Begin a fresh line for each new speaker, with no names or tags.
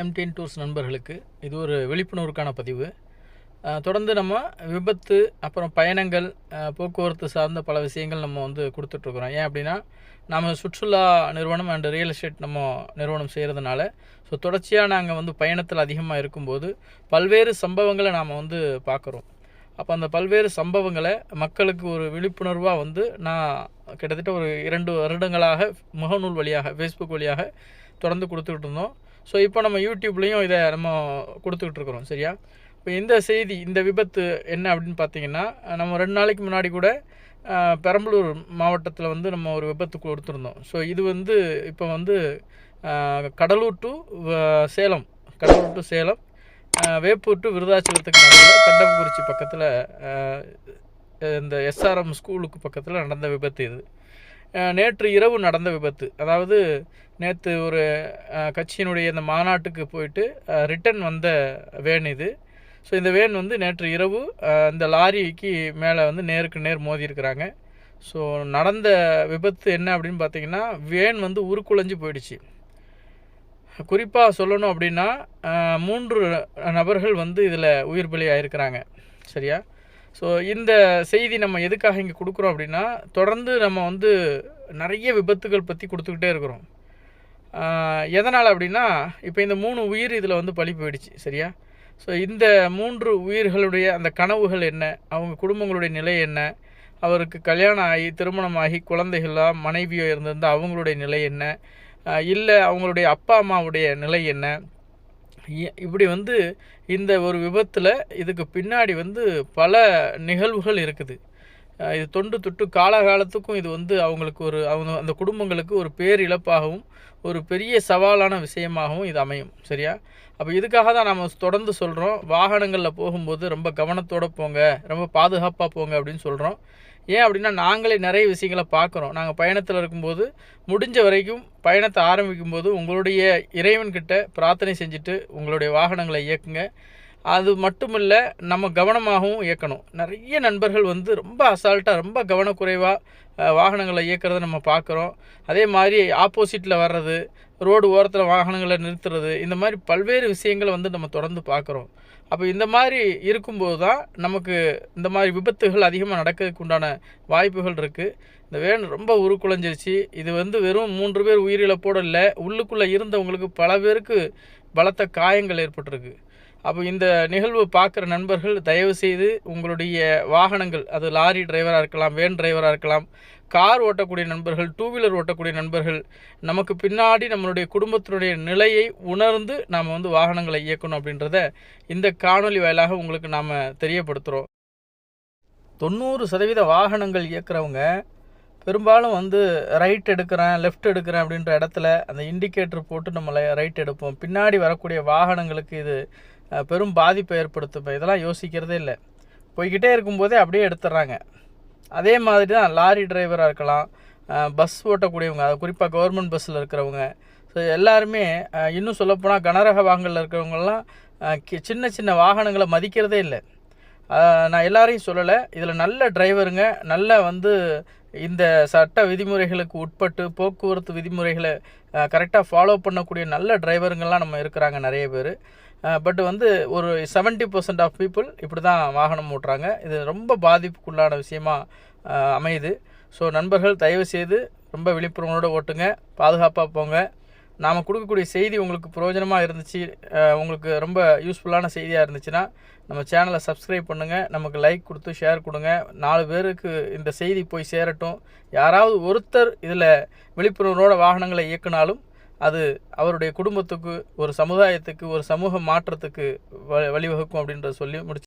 MTN tours நண்பர்களுக்கு இது ஒரு விழிப்புணர்வுக்கான பதிவு. தொடர்ந்து நம்ம விபத்து அப்புறம் பயணங்கள் போக்குவரத்து சார்ந்த பல விஷயங்கள் நம்ம வந்து கொடுத்துட்ருக்குறோம். ஏன் அப்படின்னா நம்ம சுற்றுலா நிறுவனம் அண்ட் ரியல் எஸ்டேட் நம்ம நிறுவனம் செய்கிறதுனால ஸோ தொடர்ச்சியாக நாங்கள் வந்து பயணத்தில் அதிகமாக இருக்கும்போது பல்வேறு சம்பவங்களை நாம் வந்து பார்க்குறோம் அப்போ அந்த பல்வேறு சம்பவங்களை மக்களுக்கு ஒரு விழிப்புணர்வாக வந்து நான் கிட்டத்தட்ட ஒரு இரண்டு வருடங்களாக முகநூல் வழியாக ஃபேஸ்புக் வழியாக தொடர்ந்து கொடுத்துக்கிட்டு இருந்தோம். ஸோ இப்போ நம்ம யூடியூப்லேயும் இதை நம்ம கொடுத்துக்கிட்டு இருக்கிறோம் சரியா? இப்போ இந்த செய்தி இந்த விபத்து என்ன அப்படின்னு பார்த்தீங்கன்னா நம்ம ரெண்டு நாளைக்கு முன்னாடி கூட பெரம்பலூர் மாவட்டத்தில் வந்து நம்ம ஒரு விபத்து கொடுத்துருந்தோம். ஸோ இது வந்து இப்போ வந்து Cuddalore to Salem Cuddalore to Salem Veppur to விருதாச்சலத்துக்கு நடுவில் கண்டபக்குறிச்சி பக்கத்தில் இந்த எஸ்ஆர்எம் ஸ்கூலுக்கு பக்கத்தில் நடந்த விபத்து இது. நேற்று இரவு நடந்த விபத்து. அதாவது நேற்று ஒரு கட்சியினுடைய இந்த மாநாட்டுக்கு போயிட்டு ரிட்டன் வந்த வேன் இது. ஸோ இந்த வேன் வந்து நேற்று இரவு இந்த லாரிக்கு மேலே வந்து நேருக்கு நேர் மோதியிருக்கிறாங்க ஸோ நடந்த விபத்து என்ன அப்படின்னு பார்த்தீங்கன்னா வேன் வந்து உருக்குலைஞ்சு போயிடுச்சு. குறிப்பாக சொல்லணும் அப்படின்னா மூன்று நபர்கள் வந்து இதில் உயிர் பலி ஆயிருக்கிறாங்க சரியா? ஸோ இந்த செய்தி நம்ம எதுக்காக இங்கே கொடுக்குறோம் அப்படின்னா தொடர்ந்து நம்ம வந்து நிறைய விபத்துகள் பற்றி கொடுத்துக்கிட்டே இருக்கிறோம். எதனால் அப்படின்னா இப்போ இந்த மூணு உயிர் இதில் வந்து பழி போயிடுச்சு சரியா? ஸோ இந்த மூன்று உயிர்களுடைய அந்த கனவுகள் என்ன? அவங்க குடும்பங்களுடைய நிலை என்ன? அவருக்கு கல்யாணம் ஆகி திருமணம் ஆகி குழந்தைகளா மனைவியோ இருந்திருந்தால் அவங்களுடைய நிலை என்ன? இல்லை அவங்களுடைய அப்பா அம்மாவுடைய நிலை என்ன? இப்படி வந்து இந்த ஒரு விபத்தில் இதுக்கு பின்னாடி வந்து பல நிகழ்வுகள் இருக்குது. இது தொண்டு தொட்டு காலகாலத்துக்கும் இது வந்து அவங்களுக்கு ஒரு அவங்க அந்த குடும்பங்களுக்கு ஒரு பேரிழப்பாகவும் ஒரு பெரிய சவாலான விஷயமாகவும் இது அமையும். சரியா? அப்போ இதுக்காக தான் நம்ம தொடர்ந்து சொல்கிறோம் வாகனங்களில் போகும்போது ரொம்ப கவனத்தோடு போங்க ரொம்ப பாதுகாப்பாக போங்க அப்படின்னு சொல்கிறோம் ஏன் அப்படின்னா நாங்களே நிறைய விஷயங்களை பார்க்குறோம். நாங்கள் பயணத்தில் இருக்கும்போது முடிஞ்ச வரைக்கும் பயணத்தை ஆரம்பிக்கும் போது உங்களுடைய இறைவன்கிட்ட பிரார்த்தனை செஞ்சுட்டு உங்களுடைய வாகனங்களை இயக்குங்க. அது மட்டும் இல்லை நம்ம கவனமாகவும் இயக்கணும். நிறைய நண்பர்கள் வந்து ரொம்ப அசால்ட்டாக ரொம்ப கவனக்குறைவாக வாகனங்களை இயக்கிறத நம்ம பார்க்குறோம். அதே மாதிரி ஆப்போசிட்டில் வர்றது ரோடு ஓரத்தில் வாகனங்களை நிறுத்துறது இந்த மாதிரி பல்வேறு விஷயங்களை வந்து நம்ம தொடர்ந்து பார்க்குறோம். அப்போ இந்த மாதிரி இருக்கும்போது தான் நமக்கு இந்த மாதிரி விபத்துகள் அதிகமாக நடக்கிறதுக்கு உண்டான வாய்ப்புகள் இருக்குது இந்த வேன் ரொம்ப உருக்குலைஞ்சிருச்சு. இது வந்து வெறும் மூன்று பேர் உயிரிழப்போடு இல்லை உள்ளுக்குள்ளே இருந்தவங்களுக்கு பல பேருக்கு பலத்த காயங்கள் ஏற்பட்டிருக்கு. அப்போ இந்த நிகழ்வு பார்க்குற நண்பர்கள் தயவு செய்து உங்களுடைய வாகனங்கள் அது லாரி டிரைவராக இருக்கலாம் வேன் டிரைவராக இருக்கலாம் கார் ஓட்டக்கூடிய நண்பர்கள் டூ வீலர் ஓட்டக்கூடிய நண்பர்கள் நமக்கு பின்னாடி நம்மளுடைய குடும்பத்தினுடைய நிலையை உணர்ந்து நாம் வந்து வாகனங்களை இயக்கணும் அப்படின்றத இந்த காணொளி வாயிலாக உங்களுக்கு நாம் தெரியப்படுத்துகிறோம் தொண்ணூறு சதவீத வாகனங்கள் இயக்குறவங்க பெரும்பாலும் வந்து ரைட் எடுக்கிறேன் லெஃப்ட் எடுக்கிறேன் அப்படின்ற இடத்துல அந்த இண்டிகேட்டர் போட்டு நம்ம ரைட் எடுப்போம். பின்னாடி வரக்கூடிய வாகனங்களுக்கு இது பெரும் பாதிப்பை ஏற்படுத்தும். இதெல்லாம் யோசிக்கிறதே இல்லை. போய்கிட்டே இருக்கும்போதே அப்படியே எடுத்துடுறாங்க அதே மாதிரி தான் லாரி டிரைவராக இருக்கலாம் பஸ் ஓட்டக்கூடியவங்க அது குறிப்பாக கவர்மெண்ட் பஸ்ஸில் இருக்கிறவங்க. ஸோ எல்லாருமே இன்னும் சொல்லப்போனால் கனரக வாகனங்களில் இருக்கிறவங்கெல்லாம் கி- சின்ன சின்ன வாகனங்களை மதிக்கிறதே இல்லை. நான் எல்லாரையும் சொல்லலை. இதில் நல்ல டிரைவருங்க நல்ல வந்து இந்த சட்ட விதிமுறைகளுக்கு உட்பட்டு போக்குவரத்து விதிமுறைகளை கரெக்டாக ஃபாலோ பண்ணக்கூடிய நல்ல டிரைவருங்கள்லாம் நம்ம இருக்கிறாங்க நிறைய பேர். பட் வந்து ஒரு 70% பர்சன்ட் ஆஃப் பீப்புள் இப்படி தான் வாகனம் ஓட்டுறாங்க. இது ரொம்ப பாதிப்புக்குள்ளான விஷயமா அமையுது. ஸோ நண்பர்கள் தயவு செய்து ரொம்ப விழிப்புணர்வோடு ஓட்டுங்க. பாதுகாப்பாக போங்க. நாம் கொடுக்கக்கூடிய செய்தி உங்களுக்கு பிரயோஜனமாக இருந்துச்சு உங்களுக்கு ரொம்ப யூஸ்ஃபுல்லான செய்தியாக இருந்துச்சுன்னா நம்ம சேனலை சப்ஸ்கிரைப் பண்ணுங்கள் நமக்கு லைக் கொடுத்து ஷேர் கொடுங்க. நாலு பேருக்கு இந்த செய்தி போய் சேரட்டும். யாராவது ஒருத்தர் இதில் விழிப்புணர்வோட வாகனங்களை இயக்குனாலும் அது அவருடைய குடும்பத்துக்கு ஒரு சமுதாயத்துக்கு ஒரு சமூக மாற்றத்துக்கு வ வழிவகுக்கும் அப்படின்றத சொல்லி முடிச்சு